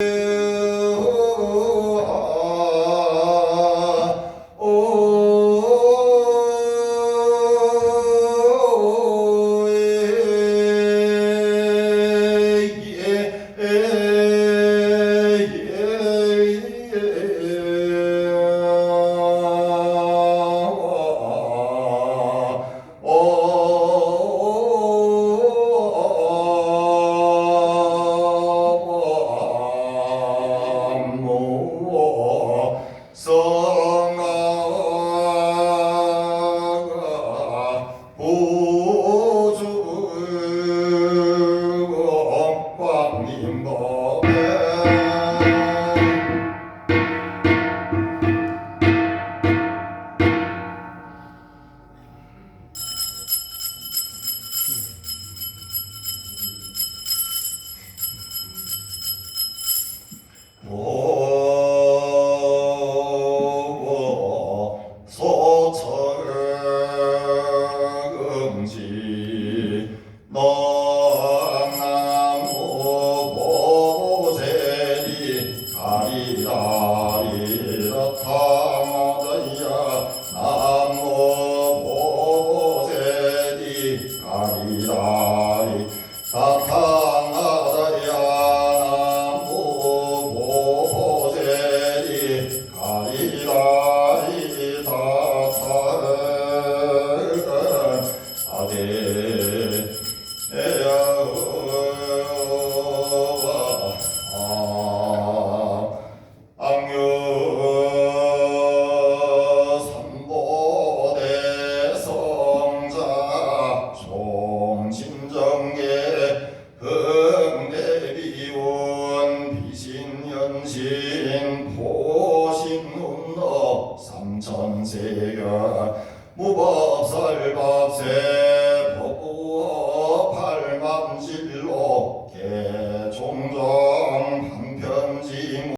성 you Bimbo. 사탕하다야. 나무 보세리 가리다 총진정계 흥대비원 비신연신 무법설법